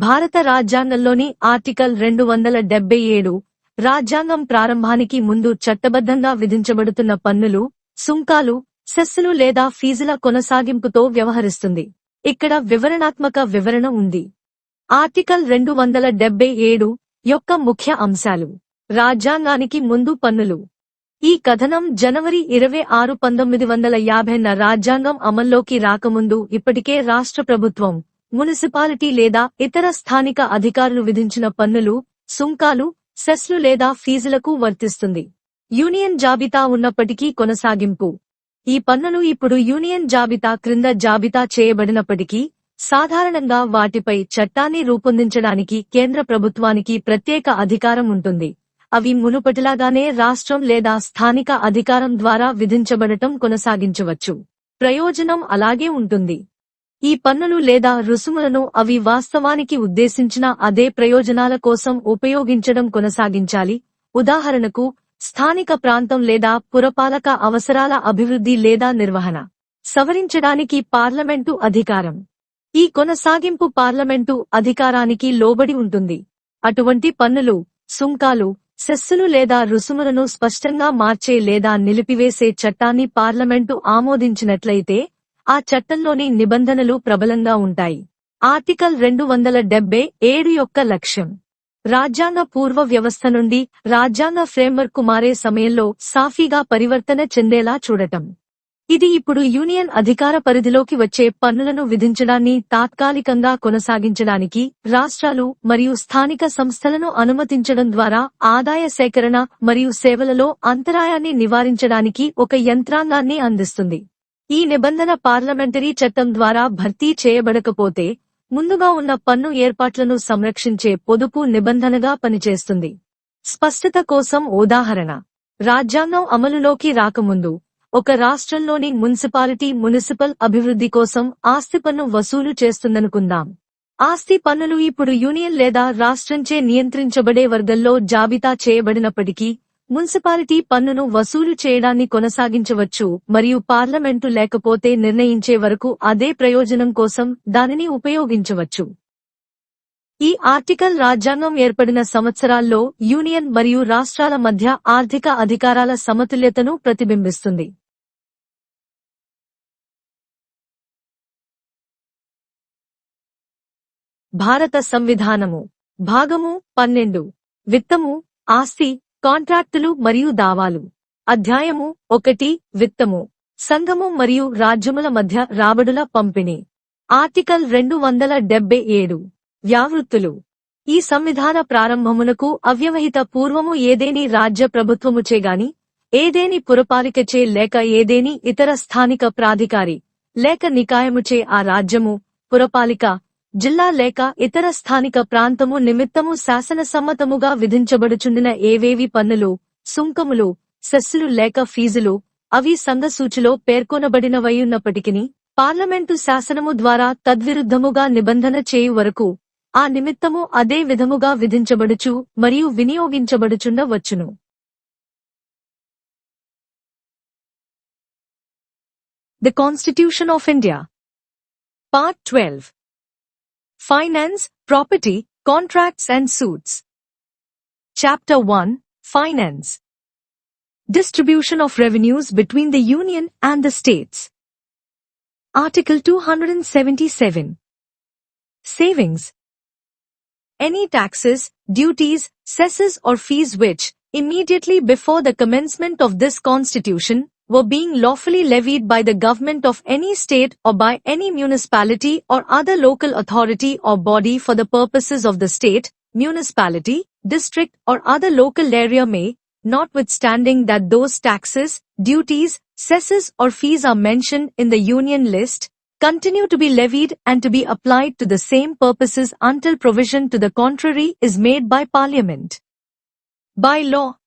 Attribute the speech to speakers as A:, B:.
A: భారత రాజ్యాంగంలోని ఆర్టికల్ రెండు వందల డెబ్బై ఏడు రాజ్యాంగం ప్రారంభానికి ముందు చట్టబద్ధంగా విధించబడుతున్న పన్నులు సుంకాలు సెస్సులు లేదా ఫీజుల కొనసాగింపుతో వ్యవహరిస్తుంది. ఇక్కడ వివరణాత్మక వివరణ ఉంది. ఆర్టికల్ రెండు వందల డెబ్బై ఏడు యొక్క ముఖ్య అంశాలు. రాజ్యాంగానికి ముందు పన్నులు. ఈ కథనం జనవరి ఇరవై ఆరు పంతొమ్మిది వందల యాభైన రాజ్యాంగం అమల్లోకి రాకముందు ఇప్పటికే రాష్ట్ర ప్రభుత్వం మున్సిపాలిటీ లేదా ఇతర స్థానిక అధికారులు విధించిన పన్నులు సుంకాలు సెస్లు లేదా ఫీజులకు వర్తిస్తుంది. యూనియన్ జాబితా ఉన్నప్పటికీ కొనసాగింపు. ఈ పన్నులు ఇప్పుడు యూనియన్ జాబితా క్రింద జాబితా చేయబడినప్పటికీ సాధారణంగా వాటిపై చట్టాన్ని రూపొందించడానికి కేంద్ర ప్రభుత్వానికి ప్రత్యేక అధికారం ఉంటుంది. అవి మునుపటిలాగానే రాష్ట్రం లేదా స్థానిక అధికారం ద్వారా విధించబడటం కొనసాగించవచ్చు. ప్రయోజనం అలాగే ఉంటుంది. ఈ పన్నులు లేదా రుసుములను అవి వాస్తవానికి ఉద్దేశించిన అదే ప్రయోజనాల కోసం ఉపయోగించడం కొనసాగించాలి. ఉదాహరణకు స్థానిక ప్రాంతం లేదా పురపాలక అవసరాల అభివృద్ధి లేదా నిర్వహణ. సవరించడానికి పార్లమెంటు అధికారం. ఈ కొనసాగింపు పార్లమెంటు అధికారానికి లోబడి ఉంటుంది. అటువంటి పన్నులు సుంకాలు సెస్సులు లేదా రుసుములను స్పష్టంగా మార్చే లేదా నిలిపివేసే చట్టాన్ని పార్లమెంటు ఆమోదించినట్లయితే ఆ చట్టంలోని నిబంధనలు ప్రబలంగా ఉంటాయి. ఆర్టికల్ రెండు వందల డెబ్బై ఏడు యొక్క లక్ష్యం. రాజ్యాంగ పూర్వ వ్యవస్థ నుండి రాజ్యాంగ ఫ్రేమ్వర్క్ మారే సమయంలో సాఫీగా పరివర్తన చెందేలా చూడటం. ఇది ఇప్పుడు యూనియన్ అధికార పరిధిలోకి వచ్చే పన్నులను విధించడాన్ని తాత్కాలికంగా కొనసాగించడానికి రాష్ట్రాలు మరియు స్థానిక సంస్థలను అనుమతించడం ద్వారా ఆదాయ సేకరణ మరియు సేవలలో అంతరాయాన్ని నివారించడానికి ఒక యంత్రాంగాన్ని అందిస్తుంది. ఈ నిబంధన పార్లమెంటరీ చట్టం ద్వారా భర్తీ చేయబడకపోతే ముందుగా ఉన్న పన్ను ఏర్పాట్లను సంరక్షించే పొదుపు నిబంధనగా పనిచేస్తుంది. స్పష్టత కోసం ఉదాహరణ. రాజ్యాంగం అమలులోకి రాకముందు ఒక రాష్ట్రంలోని మున్సిపాలిటీ మున్సిపల్ అభివృద్ధి కోసం ఆస్తి పన్ను వసూలు చేస్తుందనుకుందాం. ఆస్తి పన్నులు ఇప్పుడు యూనియన్ లేదా రాష్ట్రంచే నియంత్రించబడే వర్గంలో జాబితా చేయబడినప్పటికీ మున్సిపాలిటీ పన్నును వసూలు చేయడాన్ని కొనసాగించవచ్చు మరియు పార్లమెంటు లేకపోతే నిర్ణయించే వరకు అదే ప్రయోజనం కోసం దానిని ఉపయోగించవచ్చు. ఈ ఆర్టికల్ రాజ్యాంగం ఏర్పడిన సంవత్సరాల్లో యూనియన్ మరియు రాష్ట్రాల మధ్య ఆర్థిక అధికారాల సమతుల్యతను ప్రతిబింబిస్తుంది. భారత సంవిధానము. భాగము పన్నెండు. విత్తము ఆస్తి కాంట్రాక్టులు మరియు దావాలు. అధ్యాయము ఒకటి విత్తము. సంఘము మరియు రాజ్యముల మధ్య రాబడుల పంపిణీ. ఆర్టికల్ రెండు వందల డెబ్బై ఏడు. వ్యావృత్తులు. ఈ సంవిధాన ప్రారంభమునకు అవ్యవహిత పూర్వము ఏదేని రాజ్య ప్రభుత్వముచేగాని ఏదేని పురపాలికచే లేక ఏదేని ఇతర స్థానిక ప్రాధికారి లేక నికాయముచే ఆ రాజ్యము పురపాలిక జిల్లా లేక ఇతర స్థానిక ప్రాంతము నిమిత్తము శాసనసమ్మతముగా విధించబడుచుండిన ఏవేవి పన్నులు సుంకములు సెస్సులు లేక ఫీజులు అవి సంఘసూచిలో పేర్కొనబడినవయున్నప్పటికిని పార్లమెంటు శాసనము ద్వారా తద్విరుద్ధముగా నిబంధన చేయు వరకు ఆ నిమిత్తము అదే విధముగా విధించబడుచు మరియు వినియోగించబడుచుండవచ్చును the constitution of India. Part twelve. Finance, Property, Contracts and Suits. Chapter 1 Finance Distribution of Revenues between the Union and the States. Article 277 Savings Any taxes, duties, cesses or fees which, immediately before the commencement of this Constitution, were being lawfully levied by the government of any state or by any municipality or other local authority or body for the purposes of the state, municipality, district or other local area may, notwithstanding that those taxes, duties, cesses or fees are mentioned in the union list, continue to be levied and to be applied to the same purposes until provision to the contrary is made by parliament. By law,